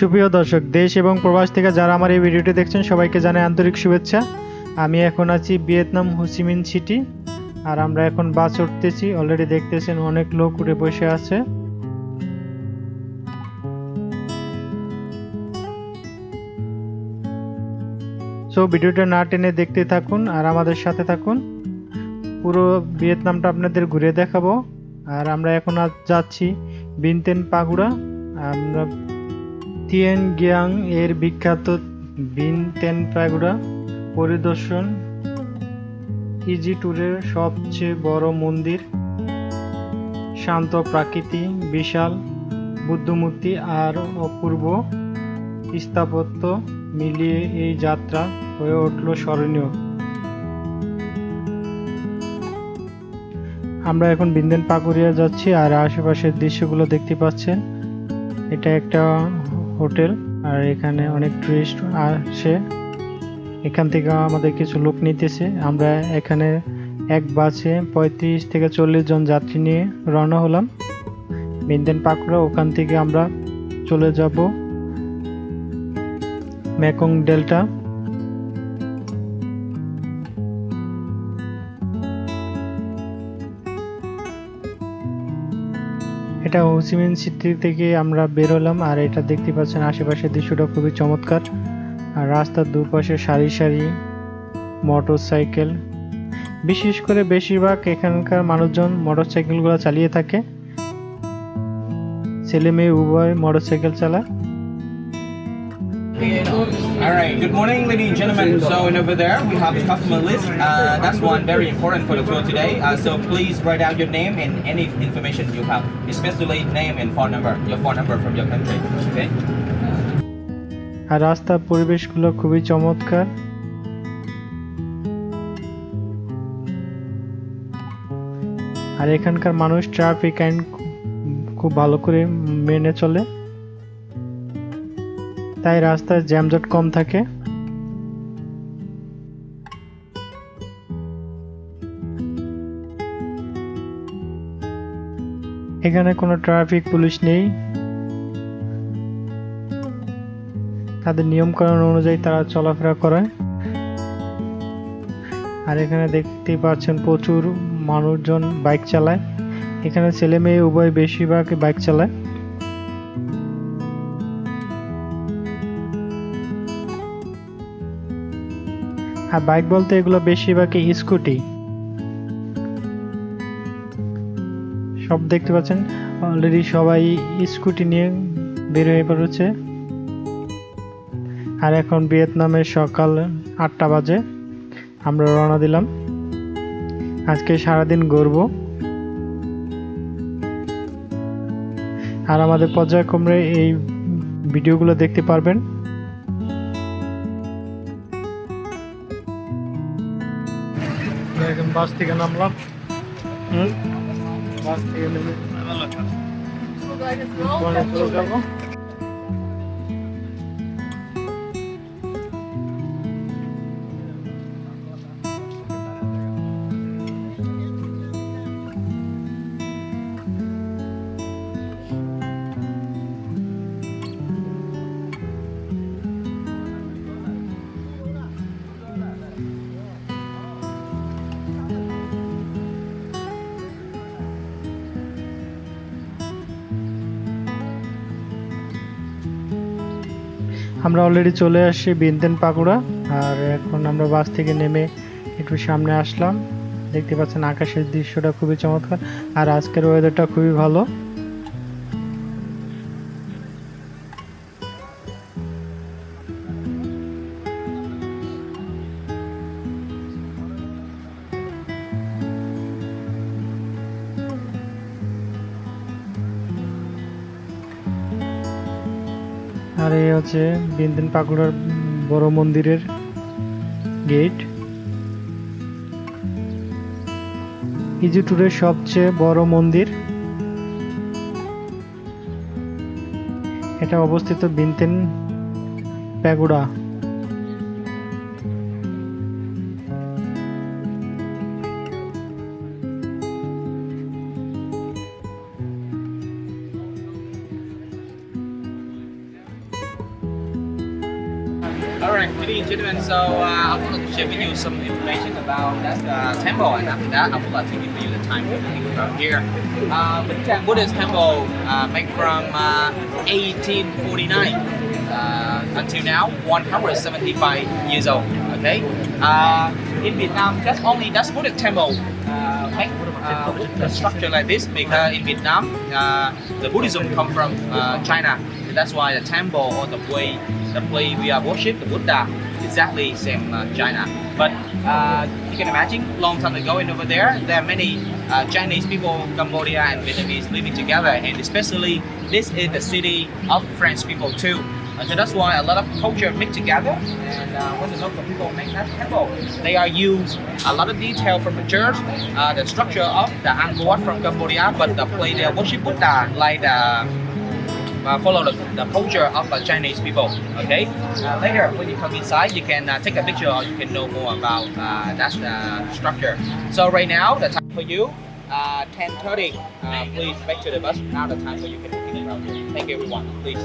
সুপ্রিয় দর্শক, দেশ এবং প্রবাস থেকে যারা আমার এই ভিডিওটি দেখছেন, সবাইকে জানাই আন্তরিক শুভেচ্ছা। আমি এখন আছি ভিয়েতনাম হুসিমিন সিটি, আর আমরা এখন বাস উঠতেছি। অলরেডি দেখতেছেন অনেক লোক উঠে বসে আছে। সো ভিডিওটা না টেনে দেখতে থাকুন আর আমাদের সাথে থাকুন। পুরো ভিয়েতনামটা আপনাদের ঘুরে দেখাবো। আর আমরা এখন যাচ্ছি বিনতেন পাগুড়া। আমরা তিয়েন গিয়াং এর বিখ্যাত বিনতেন পাগুড়া পরিদর্শন ইজি ট্যুরের সবচেয়ে বড় মন্দির। শান্ত প্রাকৃতি, বিশাল বুদ্ধমূর্তি আর অপূর্ব স্থাপত্য মিলিয়ে এই যাত্রা হয়ে উঠল স্মরণীয়। আমরা এখন বিন্দেন পাকুরিয়া যাচ্ছি আর আশেপাশের দৃশ্যগুলো দেখতে পাচ্ছেন। এটা একটা হোটেল, আর এখানে অনেক টুরিস্ট আসে। এখান থেকে আমাদের কিছু লোক নিতেছে। আমরা এখানে এক বাসে পঁয়ত্রিশ থেকে চল্লিশ জন যাত্রী নিয়ে রওনা হলাম। বিন্দেন পাকুড়া, ওখান থেকে আমরা চলে যাব। মেকং ডেল্টা এটা হোসিমিন সিটি থেকে আমরা বেরোলাম আর এটা দেখতে পাচ্ছেন আশেপাশের দৃশ্যটা খুবই চমৎকার। আর রাস্তার দুপাশে সারি সারি মোটর সাইকেল বিশেষ করে বেশিরভাগ এখানকার মানুষজন মোটর চালিয়ে থাকে। ছেলে মেয়ে উভয় মোটর সাইকেল চালায়। All right. Good morning, ladies and gentlemen. So, and over there we have the customer list. Uh, that's one very important for the tour today. Uh, so, please write down your name and any information you have, especially name and phone number, your phone number from your country. Okay. আর রাস্তার পরিবেশগুলো খুবই চমৎকার আর এখানকার মানুষ traffic আইন খুব ভালো করে মেনে চলে তাই রাস্তায় জ্যামজট কম থাকে। এখানে কোনো ট্রাফিক, পুলিশ নেই। তাদের নিয়মকানুন অনুযায়ী তারা চলাফেরা করে। আর এখানে দেখতে পাচ্ছেন প্রচুর মানুষজন বাইক চালায়। এখানে ছেলে মেয়ে উভয় বেশিরভাগ বাইক চালায়। আর বাইক বলতে এগুলো বেশিরভাগই স্কুটি। সব দেখতে পাচ্ছেন অলরেডি সবাই স্কুটি নিয়ে বের হয়ে পড়েছে। আর এখন ভিয়েতনামের সকাল আটটা বাজে, আমরা রওনা দিলাম। আজকে সারাদিন ঘুরবো। আর আমাদের পর্যায়ক্রমে এই ভিডিওগুলো দেখতে পারবেন। বাস থেকে নামলাম। বাস থেকে নেমে চলে যাব। আমরা অলরেডি চলে আসছি বিনতেন পাকুড়া, আর এখন আমরা বাস থেকে নেমে একটু সামনে আসলাম। দেখতে পাচ্ছেন আকাশের দৃশ্যটা খুবই চমৎকার, আর আজকের ওয়েদারটা খুবই ভালো। আর এই হচ্ছে বিনতেন পাকুড়ার বড় মন্দিরের গেট ইজি ট্যুরের সবচেয়ে বড় মন্দির। এটা অবস্থিত বিনতেন প্যাগুড়া and gentlemen, so uh, I would like to share with you some information about that uh, temple, and after that, I would like to give you the time to think about here. Uh, Buddhist temple uh, made from uh, 1849 uh, until now, 175 years old. Okay, uh, in Vietnam, that's only that's Buddhist temple uh, make uh, structure like this because in Vietnam, uh, the Buddhism come from uh, China. That's why the temple or the way the way we are worship the Buddha exactly same uh, China. But uh, you can imagine, long time ago in over there, there are many uh, Chinese people, Cambodia and Vietnamese living together, and especially this is the city of French people too. Uh, so that's why a lot of culture mix together. And uh, when the local people make that temple, they are use a lot of detail from the church, uh, the structure of the Angkor from Cambodia, but the way they worship Buddha, like the uh, follow the, the culture of the Chinese people. Okay. Uh, later, when you come inside, you can uh, take a picture or you can know more about uh, that uh, structure. So right now, the time for you, uh, 10:30. Uh, please back to the bus. Now the time for you can pick it up. Thank you, everyone. Please.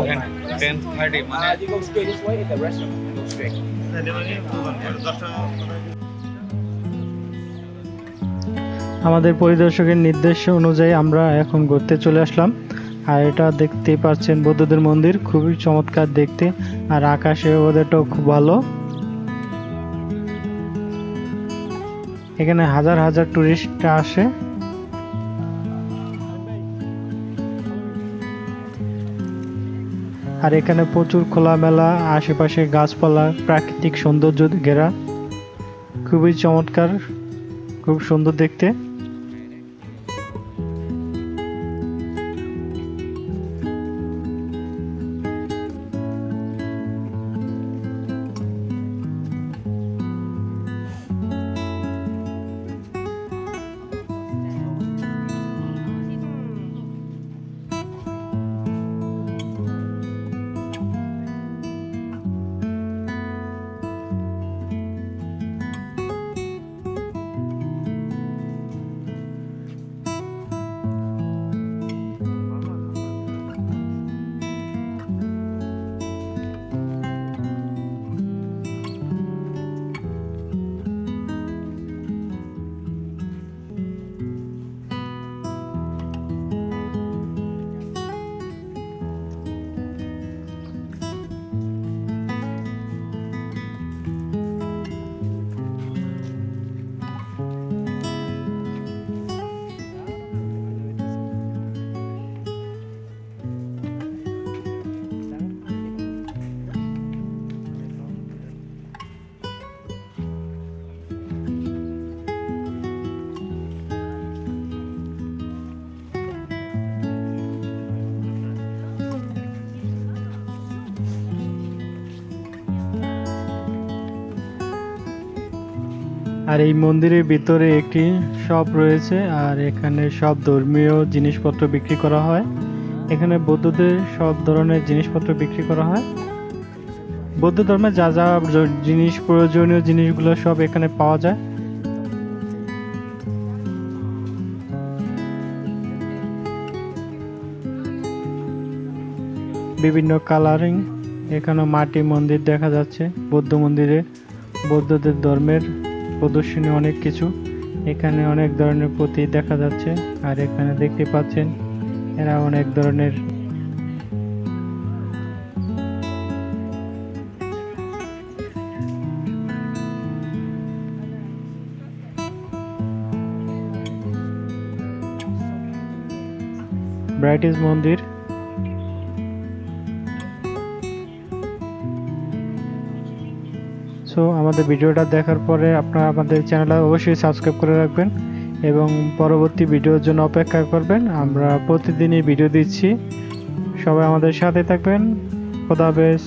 Okay. Ten thirty মানে Uh, you go straight this way in the restroom. Go straight. আমাদের পরিদর্শকের নির্দেশ অনুযায়ী আমরা এখন ঘুরতে চলে আসলাম আর এটা দেখতেই পাচ্ছেন বৌদ্ধদের মন্দির, খুবই চমৎকার দেখতে, আর আকাশে ওদেরটাও খুব ভালো। এখানে হাজার হাজার টুরিস্ট আসে। আর এখানে প্রচুর খোলামেলা, আশেপাশে গাছপালা, প্রাকৃতিক সৌন্দর্য ঘেরা। খুবই চমৎকার, খুব সুন্দর দেখতে। আর এই মন্দিরের ভিতরে একটি শপ রয়েছে, আর এখানে সব ধর্মীয় জিনিসপত্র বিক্রি করা হয়। এখানে বৌদ্ধদের সব ধরনের জিনিসপত্র বিক্রি করা হয়। বৌদ্ধ ধর্মে যা যা জিনিস প্রয়োজনীয় জিনিসগুলো সব এখানে পাওয়া যায়। বিভিন্ন কালারিং এখানে মাটি মন্দির দেখা যাচ্ছে, বৌদ্ধ মন্দিরে বৌদ্ধদের ধর্মের প্রদর্শনী অনেক কিছু। এখানে অনেক ধরনের পুঁতি দেখা যাচ্ছে। আর এখানে দেখতে পাচ্ছেন, এরা অনেক ধরনের ব্রাইটিস মন্দির। সো আমাদের ভিডিওটা দেখার পরে আপনারা আমাদের চ্যানেলটা অবশ্যই সাবস্ক্রাইব করে রাখবেন এবং পরবর্তী ভিডিওর জন্য অপেক্ষা করবেন। আমরা প্রতিদিনই ভিডিও দিচ্ছি। সবাই আমাদের সাথে থাকবেন। খোদা হাফেজ।